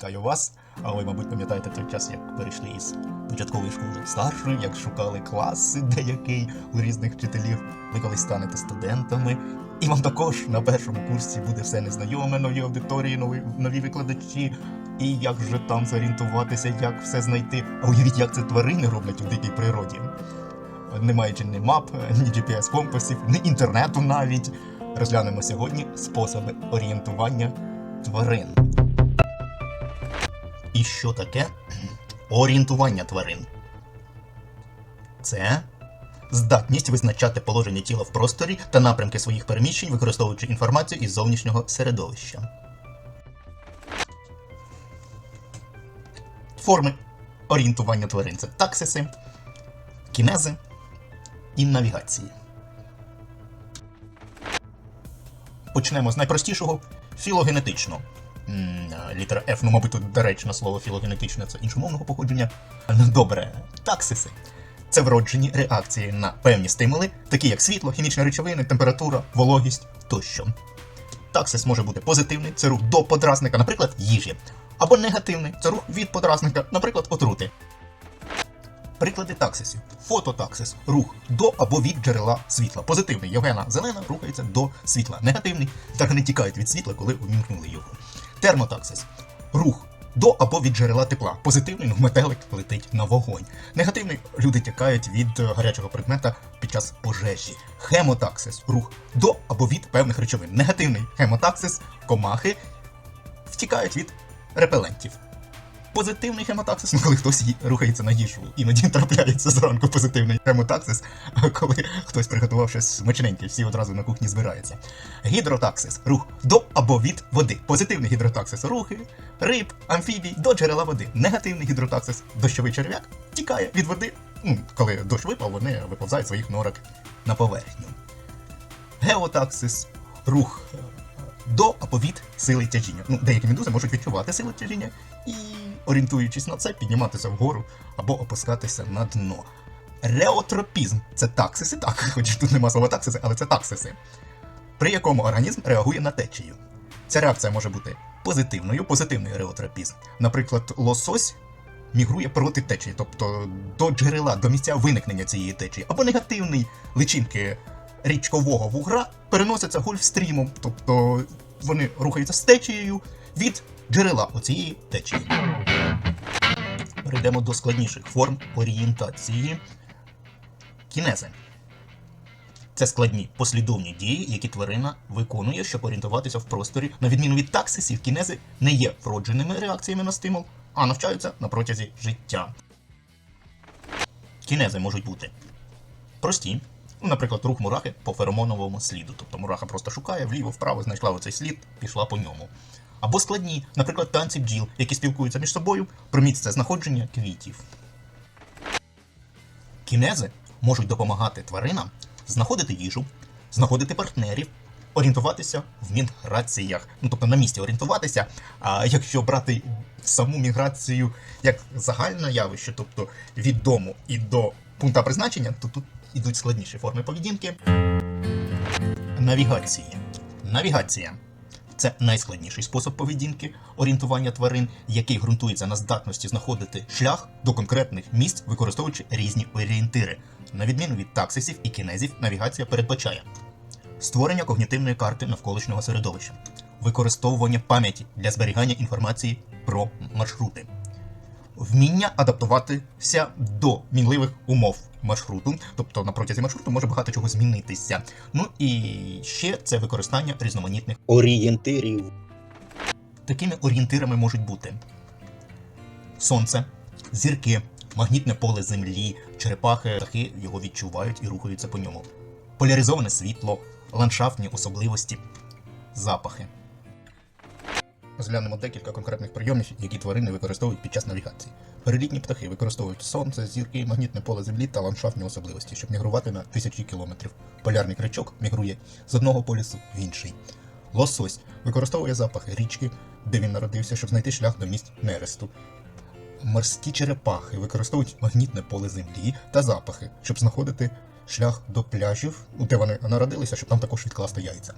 вітаю вас. А мабуть, пам'ятаєте той час, як перейшли із початкової школи старшої, як шукали класи деякий у різних вчителів. Ви колись станете студентами. І вам також на першому курсі буде все незнайоме, нові аудиторії, нові, нові викладачі. І як же там зорієнтуватися, як все знайти. А уявіть, як це тварини роблять у дикій природі. Не маючи ні мап, ні GPS-компасів, ні інтернету навіть. Розглянемо сьогодні способи орієнтування тварин. І що таке орієнтування тварин? Це здатність визначати положення тіла в просторі та напрямки своїх переміщень, використовуючи інформацію із зовнішнього середовища. Форми орієнтування тварин це таксиси, кінези і навігації. Почнемо з найпростішого філогенетично. А, Літера F, ну, мабуть, тут доречно слово філогенетичне це іншомовного походження. Ну, добре, таксиси. Це вроджені реакції на певні стимули, такі як світло, хімічні речовини, температура, вологість тощо. Таксис може бути позитивний, це рух до подразника, наприклад, їжі, або негативний це рух від подразника, наприклад, отрути. Приклади таксисів. Фототаксис рух до або від джерела світла. Позитивний Євгена Зелена рухається до світла. Негативний так не тікають від світла, коли увімкнули його. Термотаксис рух до або від джерела тепла. Позитивний метелик летить на вогонь. Негативний люди тікають від е, гарячого предмета під час пожежі. Хемотаксис рух до або від певних речовин. Негативний хемотаксис комахи втікають від репелентів. Позитивний хемотаксис, ну коли хтось рухається на їжу, іноді трапляється зранку позитивний хемотаксис, коли хтось приготував щось смачненьке, всі одразу на кухні збираються. Гідротаксис рух до або від води. Позитивний гідротаксис рухи, риб, амфібій до джерела води. Негативний гідротаксис дощовий черв'як тікає від води. Ну, коли дощ випав, вони виповзають своїх норок на поверхню. Геотаксис рух до або від сили тяжіння. Ну, деякі медузи можуть відчувати силу тяжіння і, орієнтуючись на це, підніматися вгору або опускатися на дно. Реотропізм це таксиси, так, хоч тут нема слова таксиси, але це таксиси, при якому організм реагує на течію. Ця реакція може бути позитивною, позитивний реотропізм. Наприклад, лосось мігрує проти течії, тобто до джерела, до місця виникнення цієї течії, або негативний личинки річкового вугра переносяться гольфстрімом, тобто вони рухаються з течією від джерела оцієї течії. Перейдемо до складніших форм орієнтації. Кінези. Це складні послідовні дії, які тварина виконує, щоб орієнтуватися в просторі. На відміну від таксисів, кінези не є вродженими реакціями на стимул, а навчаються на протязі життя. Кінези можуть бути прості, наприклад, рух мурахи по феромоновому сліду. Тобто мураха просто шукає вліво-вправо, знайшла оцей слід, пішла по ньому. Або складні, наприклад, танці бджіл, які спілкуються між собою про місце знаходження квітів. Кінези можуть допомагати тваринам знаходити їжу, знаходити партнерів, орієнтуватися в міграціях. Ну тобто на місці орієнтуватися. А якщо брати саму міграцію як загальне явище, тобто від дому і до пункта призначення, то тут ідуть складніші форми поведінки. Навігації. Навігація це найскладніший спосіб поведінки орієнтування тварин, який ґрунтується на здатності знаходити шлях до конкретних місць, використовуючи різні орієнтири. На відміну від таксисів і кінезів, навігація передбачає створення когнітивної карти навколишнього середовища, використовування пам'яті для зберігання інформації про маршрути, вміння адаптуватися до мінливих умов маршруту, тобто на протязі маршруту може багато чого змінитися. Ну і ще це використання різноманітних орієнтирів. Такими орієнтирами можуть бути сонце, зірки, магнітне поле землі, черепахи, птахи його відчувають і рухаються по ньому. Поляризоване світло, ландшафтні особливості, запахи. Розглянемо декілька конкретних прийомів, які тварини використовують під час навігації. Перелітні птахи використовують сонце, зірки, магнітне поле землі та ландшафтні особливості, щоб мігрувати на тисячі кілометрів. Полярний крючок мігрує з одного полюсу в інший. Лосось використовує запахи річки, де він народився, щоб знайти шлях до місць нересту. Морські черепахи використовують магнітне поле землі та запахи, щоб знаходити шлях до пляжів, де вони народилися, щоб там також відкласти яйця.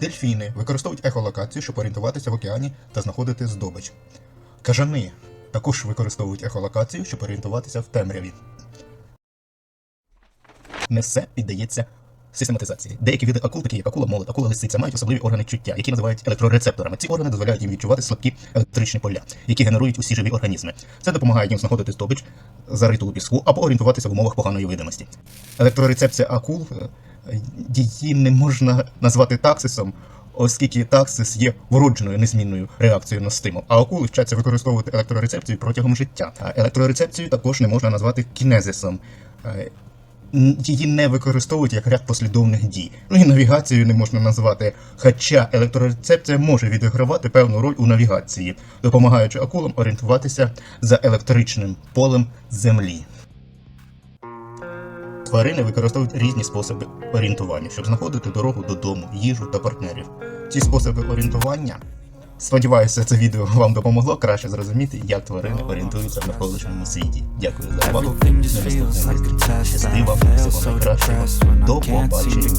Дельфіни використовують ехолокацію, щоб орієнтуватися в океані та знаходити здобич. Кажани також використовують ехолокацію, щоб орієнтуватися в темряві. Не все піддається систематизації. Деякі види акул, такі як акула молот, акула лисиця, мають особливі органи чуття, які називають електрорецепторами. Ці органи дозволяють їм відчувати слабкі електричні поля, які генерують усі живі організми. Це допомагає їм знаходити здобич, зариту у піску або орієнтуватися в умовах поганої видимості. Електрорецепція акул е, її не можна назвати таксисом, оскільки таксис є вродженою незмінною реакцією на стимул. А акули вчаться використовувати електрорецепцію протягом життя. А електрорецепцію також не можна назвати кінезисом. Е, Її не використовують як ряд послідовних дій. Ну і навігацію не можна назвати, хоча електрорецепція може відігравати певну роль у навігації, допомагаючи акулам орієнтуватися за електричним полем землі. Тварини використовують різні способи орієнтування, щоб знаходити дорогу додому, їжу та партнерів. Ці способи орієнтування. Сподіваюся, це відео вам допомогло краще зрозуміти, як тварини орієнтуються в навколишньому світі. Дякую за увагу. Fail всього найкращого. До побачення.